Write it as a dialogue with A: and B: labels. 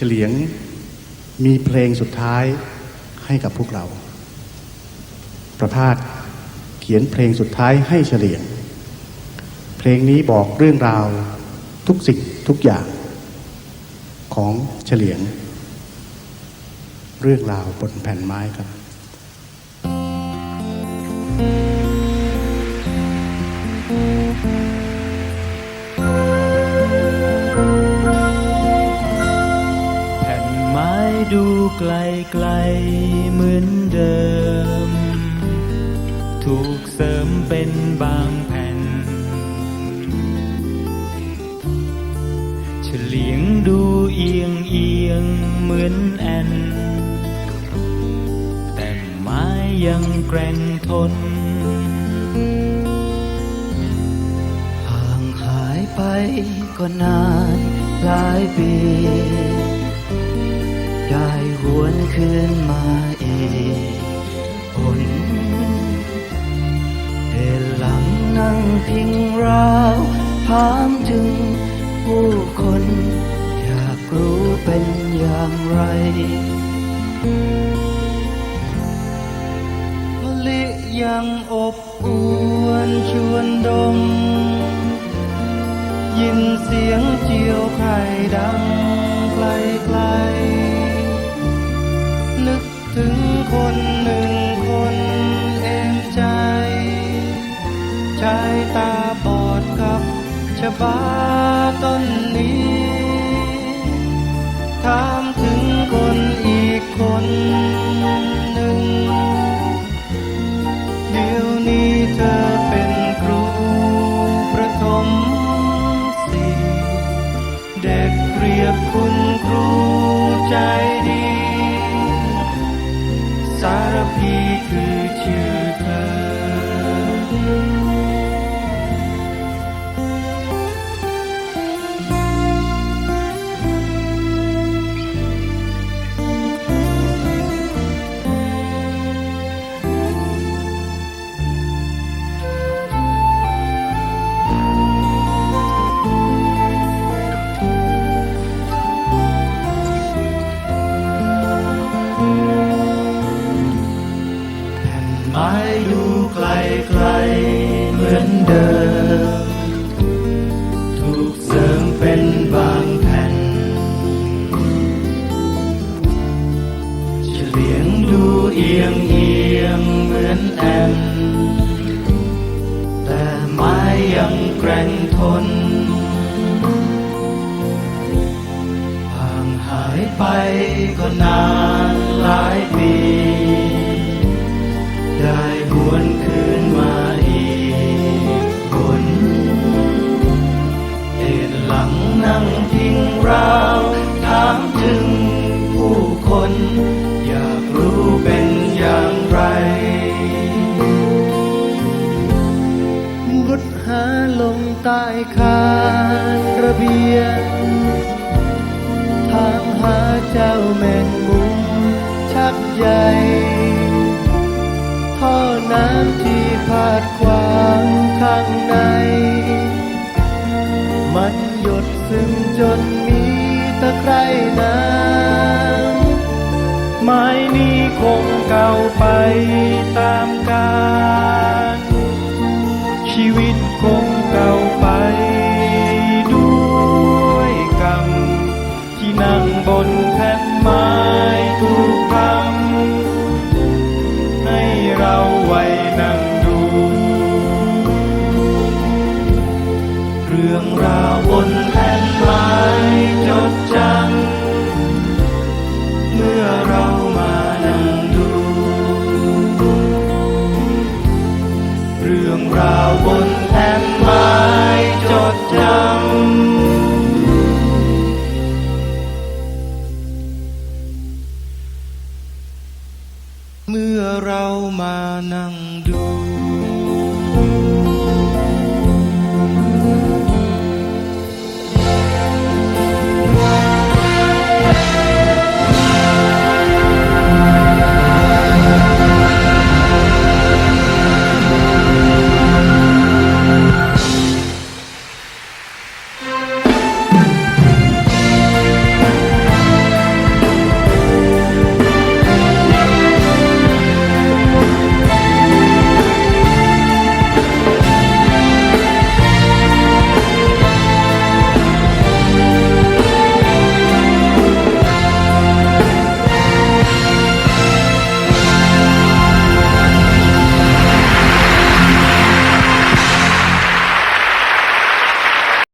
A: เฉลียงมีเพลงสุดท้ายให้กับพวกเรา ประพาสเขียนเพลงสุดท้ายให้เฉลียง เพลงนี้บอกเรื่องราวทุกสิ่งทุกอย่าง ของเฉลียง เรื่องราวบนแผ่นไม้ครับ
B: แดูไกลไกลเหมือนเดิม ถูกเสริมเป็นบางแผ่น เฉลียงดูเอียงเอียงเหมือนแอนแต่ไม้ยังแกร่งทน
C: ห่างหายไปก็นานหลายปี คืนมาอีกหนเดินหลังนั่งพิงราวถามถึงผู้คน อยากรู้เป็นอย่างไรมะลิยังอบอวนชวนดม ยินเสียงเจียวไข่ดังไกลไกลๆ คนหนึ่งคนเอ็นใจ ชายตาบอดกับชะบาต้นนี้ถามถึงคนอีกคนหนึ่ง เดี๋ยวนี้เธอ สารพีคือชื่อ เดิม ถูกเสริมเป็นบางแผ่นจะเลียงดูเอียงเอียงเหมือนแอนแต่ไม้ยังแกร่งทนห่างหายไปก็นานหลายปี บุดหาลงใต้คานระเบียงทางหาเจ้าแมงมุมชักใหญ่ท่อน้ำที่พาดขวางข้างใน มันหยดซึมจนมีตะไคร่น้ำไม้นี้คงเก่าไปตามกาล วิตคงเก่าไป ด้วยกรรมที่นั่งบนแผ่นไม้ทุก จำ เมื่อเรามานั่งดู